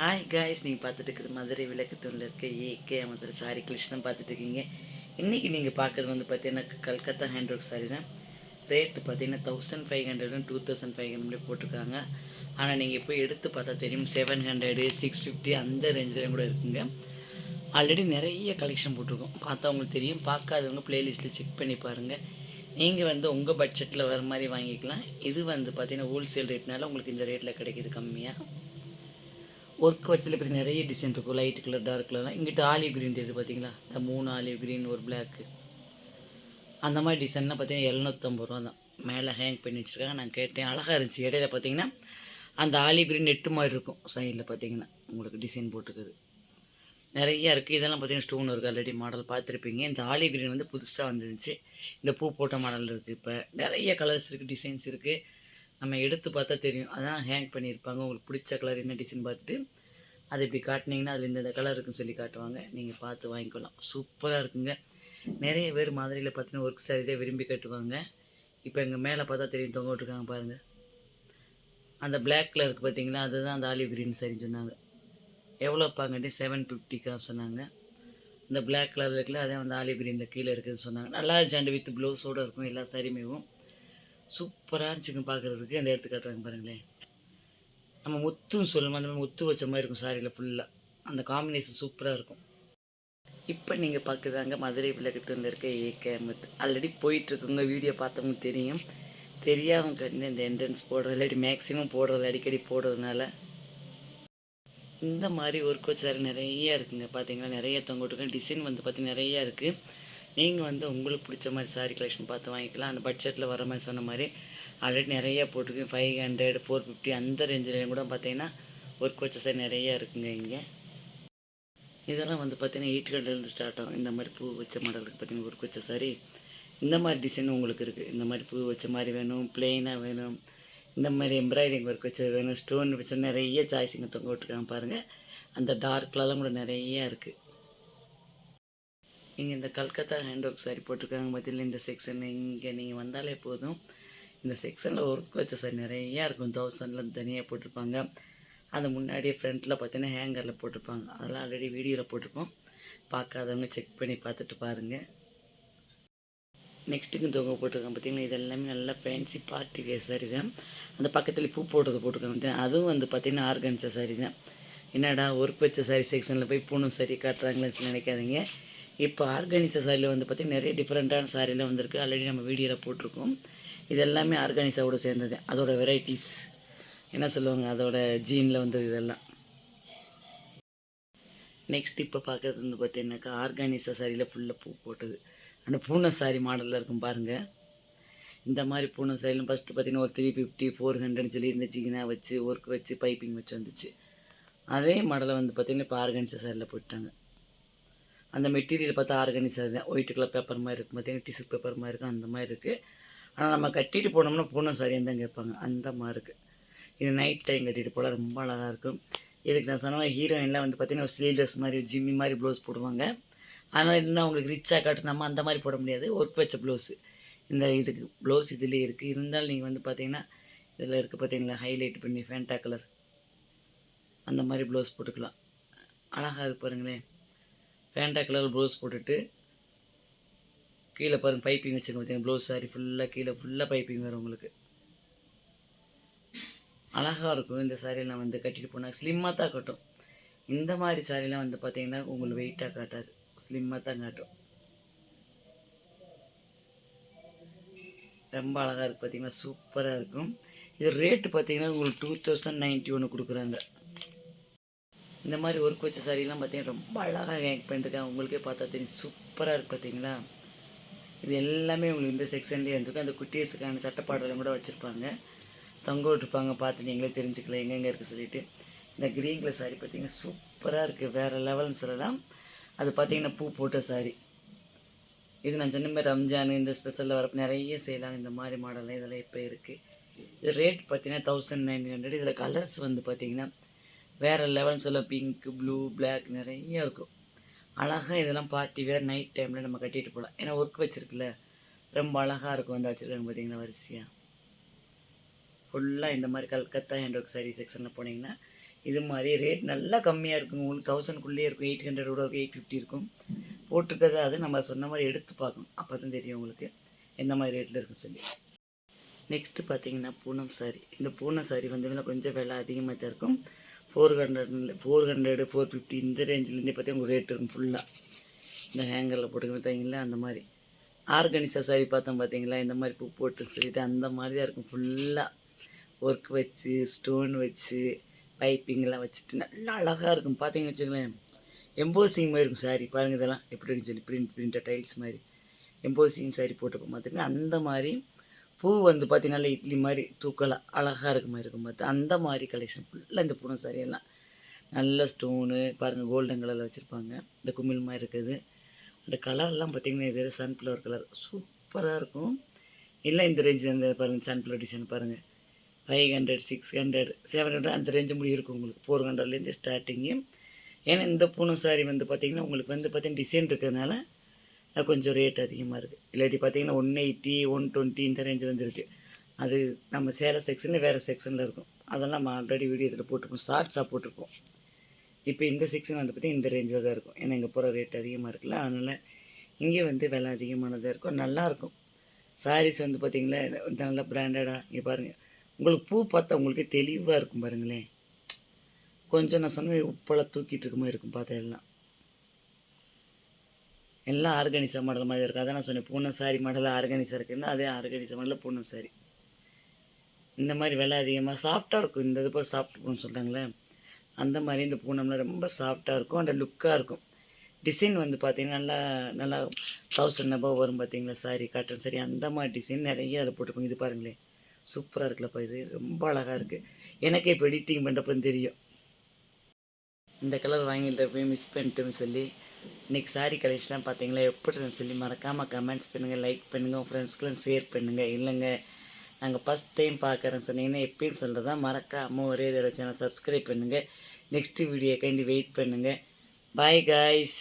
Hi guys நீங்கள் பார்த்துட்டு இருக்கிறது மதுரை விளக்கத்தூரில் இருக்க ஏகே மதுரை சாரி கலெக்ஷன் பார்த்துட்டு இருக்கீங்க. இன்றைக்கி நீங்கள் பார்க்குறது வந்து பார்த்தீங்கன்னா கல்கத்தா ஹேண்ட் ஒர்க் சாரி தான். ரேட்டு பார்த்தீங்கன்னா தௌசண்ட் ஃபைவ் ஹண்ட்ரடும் டூ தௌசண்ட் ஃபைவ் ஹண்ட்ரட் போட்டிருக்காங்க. ஆனால் நீங்கள் போய் எடுத்து பார்த்தா தெரியும் செவன் ஹண்ட்ரடு சிக்ஸ் ஃபிஃப்டி அந்த ரேஞ்சிலையும் கூட இருக்குங்க. ஆல்ரெடி நிறைய கலெக்ஷன் போட்டிருக்கோம். பார்த்தா உங்களுக்கு தெரியும். பார்க்காதவங்க ப்ளேலிஸ்ட்டில் செக் பண்ணி பாருங்கள் நீங்கள் வந்து உங்கள் பட்ஜெட்டில் வர மாதிரி வாங்கிக்கலாம். இது வந்து பார்த்தீங்கன்னா ஹோல்சேல் ரேட்னால உங்களுக்கு இந்த ரேட்டில் கிடைக்கிது கம்மியாக ஒர்க் வச்சதில் பற்றி நிறைய டிசைன் இருக்கும் லைட் கலர் டார்க் கலர்லாம் இங்கிட்ட ஆலிவ் க்ரீன் தெரியுது பார்த்தீங்களா இந்த மூணு ஆலிவ் க்ரீன் ஒரு பிளாக்கு அந்த மாதிரி டிசைன்லாம் பார்த்தீங்கன்னா எழுநூற்றம்பது ரூபா தான் மேலே ஹேங் பண்ணி வச்சுருக்காங்க. நான் கேட்டேன். அழகாக இருந்துச்சு. இடையில பார்த்தீங்கன்னா அந்த ஆலிவ் க்ரீன் நெட்டு மாதிரி இருக்கும். சைடில் பார்த்தீங்கன்னா உங்களுக்கு டிசைன் போட்டுருக்குது. நிறையா இருக்குது இதெல்லாம் பார்த்தீங்கன்னா ஸ்டோன் இருக்குது ஆல்ரெடி மாடல் பார்த்துருப்பீங்க. இந்த ஆலிவ் க்ரீன் வந்து புதுசாக வந்துருந்துச்சு. இந்த பூ போட்ட மாடல் இருக்குது இப்போ. நிறைய கலர்ஸ் இருக்குது டிசைன்ஸ் இருக்குது நம்ம எடுத்து பார்த்தா தெரியும். அதான் ஹேங் பண்ணியிருப்பாங்க. உங்களுக்கு பிடிச்ச கலர் என்ன டிசைன் பார்த்துட்டு அது இப்படி காட்டினீங்கன்னா அதில் இந்த கலர் இருக்குன்னு சொல்லி காட்டுவாங்க. நீங்கள் பார்த்து வாங்கிக்கலாம். சூப்பராக இருக்குங்க. நிறைய பேர் மாதிரியில் பார்த்தீங்கன்னா ஒர்க் சாரி தான் விரும்பி கட்டுவாங்க. இப்போ எங்கள் மேலே பார்த்தா தெரியும். தொங்க விட்ருக்காங்க பாருங்கள் அந்த பிளாக் கலருக்கு பார்த்தீங்கன்னா அதுதான் அந்த ஆலிவ் க்ரீன் சரின்னு சொன்னாங்க. எவ்வளோ பாங்கட்டி செவன் ஃபிஃப்டிக்காக சொன்னாங்க. இந்த பிளாக் கலரில் இருக்குல்ல அதே வந்து ஆலிவ் க்ரீனில் கீழே இருக்குதுன்னு சொன்னாங்க. நல்லா ஜாண்டு வித் ப்ளவுஸோடு இருக்கும். எல்லா சாரியுமேவும் சூப்பராக இருந்துச்சுங்க பார்க்குறதுக்கு அந்த இடத்து காட்டுறாங்க பாருங்களேன் நம்ம முத்துன்னு சொல்லுவோம். அந்த மாதிரி முத்து வச்ச மாதிரி இருக்கும் சாரியில் ஃபுல்லாக அந்த காம்பினேஷன் சூப்பராக இருக்கும். இப்போ நீங்கள் பார்க்குறாங்க மதுரை விளக்கத்தில் இருக்க ஏகே முத்து ஆல்ரெடி போயிட்டுருக்குங்க. வீடியோ பார்த்தவங்க தெரியும். தெரியாதவங்க கண்டு இந்த என்ட்ரன்ஸ் போடுறது இல்லாட்டி மேக்ஸிமம் போடுறது அடிக்கடி போடுறதுனால. இந்த மாதிரி ஒர்க் வச்சார் நிறையா இருக்குங்க. பார்த்தீங்கன்னா நிறைய தொங்கிட்டுருக்கு டிசைன் வந்து பார்த்தீங்கன்னா நிறையா இருக்குது நீங்கள் வந்து உங்களுக்கு பிடிச்ச மாதிரி சாரி கலெக்ஷன் பார்த்து வாங்கிக்கலாம். அந்த பட்ஜெட்டில் வர மாதிரி சொன்ன மாதிரி ஆல்ரெடி நிறைய போட்டிருக்கு ஃபைவ் ஹண்ட்ரட் ஃபோர் ஃபிஃப்டி அந்த ரேஞ்சிலையும் கூட பார்த்தீங்கன்னா ஒர்க் வச்ச சார் நிறையா இருக்குங்க இங்கே. இதெல்லாம் வந்து பார்த்தீங்கன்னா எயிட் ஹண்ட்ரட்லேருந்து ஸ்டார்ட் ஆகும். இந்த மாதிரி பூ வச்ச மாடலுக்கு பார்த்தீங்கன்னா ஒர்க் வச்ச சாரி இந்த மாதிரி டிசைன் உங்களுக்கு இருக்குது இந்த மாதிரி பூ வச்ச மாதிரி வேணும் பிளெயினாக வேணும். இந்த மாதிரி எம்ப்ராய்டிங் ஒர்க் வச்ச வேணும். ஸ்டோன் வச்ச நிறைய சாய்ஸிங்க தொங்க விட்டுருக்காங்க பாருங்கள் அந்த டார்க்லலாம் கூட நிறைய இருக்குது இங்கே இந்த கல்கத்தா ஹேண்ட் ஒர்க் சாரி போட்டிருக்காங்க மத்தியில் இந்த செக்ஷன் இங்கே நீங்கள் வந்தாலே போதும். இந்த செக்ஷனில் ஒர்க் வச்ச சாரி நிறையா இருக்கும். தௌசண்டில் தனியாக போட்டிருப்பாங்க. அது முன்னாடியே ஃப்ரண்ட்டில் பார்த்தீங்கன்னா ஹேங்கரில் போட்டிருப்பாங்க. அதெல்லாம் ஆல்ரெடி வீடியோவில் போட்டிருப்போம். பார்க்காதவங்க செக் பண்ணி பார்த்துட்டு பாருங்கள் நெக்ஸ்ட்டுக்கு தொங்க போட்டிருக்காங்க பார்த்தீங்கன்னா இது எல்லாமே நல்லா ஃபேன்சி பார்ட்டி வேர் சாரி தான். அந்த பக்கத்தில் பூ போட்டது போட்டிருக்காங்க அதுவும் வந்து பார்த்திங்கன்னா ஆர்கன்ஸா சாரி தான். என்னடா ஒர்க் வச்ச சாரி செக்ஷனில் போய் பூணும் சரி காட்டுறாங்களேன்னு நினைக்காதீங்க. இப்போ ஆர்கானிசா சாரியில் வந்து பார்த்திங்கன்னா நிறைய டிஃப்ரெண்ட்டான சாரிலாம் வந்திருக்கு. ஆல்ரெடி நம்ம வீடியோவில் போட்டிருக்கோம். இது எல்லாமே ஆர்கானிஸாவோட சேர்ந்தது. அதோட வெரைட்டிஸ் என்ன சொல்லுவாங்க? அதோட ஜீனில் வந்தது இதெல்லாம். நெக்ஸ்ட் இப்போ பார்க்குறது வந்து பார்த்தீங்கன்னாக்கா ஆர்கானிஸா சாரியில் ஃபுல்லாக பூ போட்டது. அந்த பூனை சாரி மாடலில் இருக்கும் பாருங்கள் இந்த மாதிரி பூனை சாரிலும் ஃபஸ்ட்டு பார்த்தீங்கன்னா ஒரு த்ரீ ஃபிஃப்டி ஃபோர் ஹண்ட்ரட்னு சொல்லி இருந்துச்சுங்கன்னா வச்சு ஒர்க் வச்சு பைப்பிங் வச்சு வந்துச்சு. அதே மாடலை வந்து பார்த்திங்கன்னா இப்போ ஆர்கானிஸா சாரியில் போட்டாங்க அந்த மெட்டீரியல் பார்த்தா ஆர்கானிஸ் தான் ஒயிட் கலர் பேப்பர் மாதிரி இருக்கும் பார்த்தீங்கன்னா டிஷ்யூ பேப்பர் மாதிரி இருக்கும் அந்த மாதிரி இருக்குது ஆனால் நம்ம கட்டிட்டு போனோம்னா பூனம் சரியாக தான் கேட்பாங்க. அந்த மாதிரி இருக்குது இது நைட் டைம் கட்டிட்டு போல ரொம்ப அழகாக இருக்கும். இதுக்கு நான் சொன்ன ஹீரோயின்லாம் வந்து பார்த்திங்கன்னா ஸ்லீவ்லெஸ் மாதிரி ஜிம்மி மாதிரி ப்ளவுஸ் போடுவாங்க. அதனால் இன்னும் அவங்களுக்கு ரிச்சாக காட்டு நம்ம அந்த மாதிரி போட முடியாது. ஒர்க் வச்ச ப்ளவுஸு இந்த இதுக்கு ப்ளவுஸ் இதுலேயே இருக்குது இருந்தாலும் நீங்கள் வந்து பார்த்தீங்கன்னா இதில் இருக்குது பார்த்தீங்களா ஹைலைட் பண்ணி ஃபேண்டா கலர் அந்த மாதிரி ப்ளவுஸ் போட்டுக்கலாம். அழகாக இருக்கு பாருங்களேன். ஃபேண்டா கலர் ப்ளவுஸ் போட்டுட்டு கீழே பாருங்கள் பைப்பிங் வச்சுருங்க பார்த்தீங்கன்னா ப்ளவுஸ் சாரி ஃபுல்லாக கீழே ஃபுல்லாக பைப்பிங் வரும் உங்களுக்கு. அழகாக இருக்கும். இந்த சாரியெல்லாம் வந்து கட்டிட்டு போனால் ஸ்லிம்மாக தான் கட்டும். இந்த மாதிரி சாரிலாம் வந்து பார்த்தீங்கன்னா உங்களுக்கு வெயிட்டாக காட்டாது. ஸ்லிம்மாக தான் காட்டும். ரொம்ப அழகாக இருக்குது பார்த்தீங்கன்னா சூப்பராக இருக்கும். இது ரேட்டு பார்த்தீங்கன்னா உங்களுக்கு டூ தௌசண்ட் நைன்ட்டி ஒன்று கொடுக்குறாங்க. இந்த மாதிரி ஒர்க் வச்ச சாரிலாம் பார்த்தீங்கன்னா ரொம்ப அழகாக ஹேங் பண்ணிருக்கேன் உங்களுக்கே பார்த்தா தெரியும். சூப்பராக இருக்குது பார்த்தீங்களா? இது எல்லாமே உங்களுக்கு இந்த செக்ஷன்லேயே இருந்திருக்கும் அந்த குட்டீஸுக்கான சட்டப்பாடெல்லாம் கூட வச்சுருப்பாங்க. தொங்க விட்டுருப்பாங்க. பார்த்து நீங்களே தெரிஞ்சுக்கலாம். எங்கெங்கே இருக்குது சொல்லிட்டு. இந்த க்ரீன் கலர் சாரி பார்த்தீங்கன்னா சூப்பராக இருக்குது வேறு லெவல்னு சொல்லலாம். அது பார்த்தீங்கன்னா பூ போட்ட சாரி இது நான் சொன்ன மாதிரி ரம்ஜான் இந்த ஸ்பெஷலில் வரப்போ நிறைய செய்யலாம். இந்த மாதிரி மாடல்லாம் இதெல்லாம் இப்போ இருக்குது இது ரேட் பார்த்தீங்கன்னா தௌசண்ட் நைன் ஹண்ட்ரட் இதில் கலர்ஸ் வந்து பார்த்திங்கன்னா வேறு லெவல்னு சொல்ல பிங்க்கு ப்ளூ பிளாக் நிறைய இருக்கும். அழகாக இதெல்லாம் பார்ட்டி வேறு நைட் டைமில் நம்ம கட்டிட்டு போகலாம் ஏன்னா ஒர்க் வச்சுருக்குல்ல. ரொம்ப அழகாக இருக்கும் வந்து வச்சுருக்காங்க பார்த்தீங்கன்னா வரிசையாக ஃபுல்லாக இந்த மாதிரி கல்கத்தா ஹேண்ட் ஒர்க் சாரி செக்ஷனில் போனீங்கன்னா இது மாதிரி ரேட் நல்லா கம்மியாக இருக்கும். உங்களுக்கு தௌசண்ட்குள்ளேயே இருக்கும். எயிட் ஹண்ட்ரட் கூட இருக்கும் எயிட் ஃபிஃப்டி இருக்கும். போட்டிருக்கிறது அது நம்ம சொன்ன மாதிரி எடுத்து பார்க்கணும். அப்போ தான் தெரியும் உங்களுக்கு எந்த மாதிரி ரேட்டில் இருக்கும் சொல்லி. நெக்ஸ்ட்டு பார்த்தீங்கன்னா பூனம் சாரி இந்த பூனம் சாரி வந்து கொஞ்சம் விலை அதிகமாக தான் இருக்கும். Four hundred four hundred four fifty இந்த ரேஞ்சிலேருந்தே பார்த்தீங்கன்னா உங்களுக்கு ரேட் இருக்கும் ஃபுல்லாக இந்த ஹேங்கரில் போட்டுக்கிட்டு பார்த்தீங்களா அந்த மாதிரி. ஆர்கனிசா சாரி பார்த்தோம் பார்த்தீங்களா இந்த மாதிரி பூ போட்டு சொல்லிட்டு அந்த மாதிரி தான் இருக்கும் ஃபுல்லாக ஒர்க் வச்சு ஸ்டோன் வச்சு பைப்பிங்லாம் வச்சுட்டு நல்லா அழகாக இருக்கும். பார்த்தீங்கன்னு வச்சுங்களேன் எம்போசிங் மாதிரி இருக்கும் சாரி பாருங்கள் இதெல்லாம் எப்படி இருக்குன்னு சொல்லி பிரிண்ட் பிரிண்ட்டாக டைல்ஸ் மாதிரி. எம்போசிங் சாரி போட்டுப்போம் பார்த்துங்க அந்த மாதிரி பூ வந்து பார்த்தீங்கன்னா இட்லி மாதிரி தூக்கலாம் அழகாக இருக்க மாதிரி இருக்கும் பார்த்து அந்த மாதிரி கலெக்ஷன் ஃபுல்லாக இந்த பூனம் சாரியெல்லாம் நல்ல ஸ்டோனு பாருங்கள் கோல்டன் கலரில் வச்சுருப்பாங்க. இந்த குமிழ் மாதிரி இருக்குது. அந்த கலர்லாம் பார்த்திங்கன்னா இது சன்ஃப்ளவர் கலர் சூப்பராக இருக்கும். இல்லை இந்த ரேஞ்சு அந்த பாருங்கள் சன்ஃப்ளவர் டிசைன் பாருங்கள் five hundred six hundred seven hundred அந்த ரேஞ்சு முடி இருக்கும் உங்களுக்கு. ஃபோர் ஹண்ட்ரட்லேருந்து ஸ்டார்டிங்கு ஏன்னா இந்த பூனம் சாரி வந்து பார்த்திங்கன்னா உங்களுக்கு வந்து பார்த்திங்கன்னா டிசைன் இருக்கிறதுனால கொஞ்சம் ரேட் அதிகமாக இருக்குது இல்லாட்டி பார்த்தீங்கன்னா ஒன் எயிட்டி ஒன் டுவெண்ட்டி இந்த ரேஞ்சில் இருந்துருக்கு. அது நம்ம சேல செக்ஷனில் வேறு செக்ஷனில் இருக்கும். அதெல்லாம் நம்ம ஆல்ரெடி வீடியோ இதில் போட்டிருப்போம். ஷார்ட்ஸாக போட்டிருப்போம். இப்போ இந்த செக்ஷன் வந்து பார்த்திங்கன்னா இந்த ரேஞ்சில் தான் இருக்கும். ஏன்னா இங்கே போகிற ரேட் அதிகமாக இருக்குல்ல அதனால் இங்கே வந்து விலை அதிகமானதாக இருக்கும். நல்லாயிருக்கும் சாரீஸ் வந்து பார்த்திங்களா இந்த நல்ல பிராண்டடாக இங்கே பாருங்கள் உங்களுக்கு பூ பார்த்தா உங்களுக்கு தெளிவாக இருக்கும் பாருங்களேன். கொஞ்சம் நான் சொன்ன உப்பெல்லாம் தூக்கிட்டு இருக்க மாதிரி இருக்கும் பார்த்தா எல்லாம். எல்லாம் ஆர்கனிசா மாடல் மாதிரி இருக்கும் அதான் நான் சொன்னேன் பூனை சாரி மாடலில் ஆர்கனிசா இருக்குன்னா அதே ஆர்கனிசா மாடலில் பூனை சாரி இந்த மாதிரி விலை அதிகமாக சாஃப்டாக இருக்கும். இந்த இது போல் சாஃப்ட் பூன்னு சொல்கிறாங்களே அந்த மாதிரி இந்த பூனம்லாம் ரொம்ப சாஃப்டாக இருக்கும். அந்த லுக்காக இருக்கும். டிசைன் வந்து பார்த்தீங்கன்னா நல்லா நல்லா தௌசண்ட் அபவ் வரும் பார்த்தீங்களா சாரி காட்டன் சாரி அந்த மாதிரி டிசைன் நிறைய அதில் போட்டுப்போங்க இது பாருங்களேன் சூப்பராக இருக்குல்லப்பா இது. ரொம்ப அழகாக இருக்குது எனக்கே இப்போ எடிட்டிங் பண்ணுறப்ப தெரியும். இந்த கலர் வாங்கிட்டு போய் மிஸ் பண்ணிட்டோம்னு சொல்லி. இன்றைக்கி சாரி கலெக்ஷன்லாம் பார்த்தீங்களா எப்படி சொல்லி மறக்காமல் கமெண்ட்ஸ் பண்ணுங்கள் லைக் பண்ணுங்கள் உங்கள் ஃப்ரெண்ட்ஸ்க்கெலாம் ஷேர் பண்ணுங்கள் இல்லைங்க நாங்கள் ஃபஸ்ட் டைம் பார்க்குறேன் சொன்னீங்கன்னா எப்பயும் சொல்கிறதா மறக்காமல் ஒரே தடவை சேனல் சப்ஸ்கிரைப் பண்ணுங்கள் நெக்ஸ்ட்டு வீடியோ கைண்டி வெயிட் பண்ணுங்கள் பாய் காய்ஸ்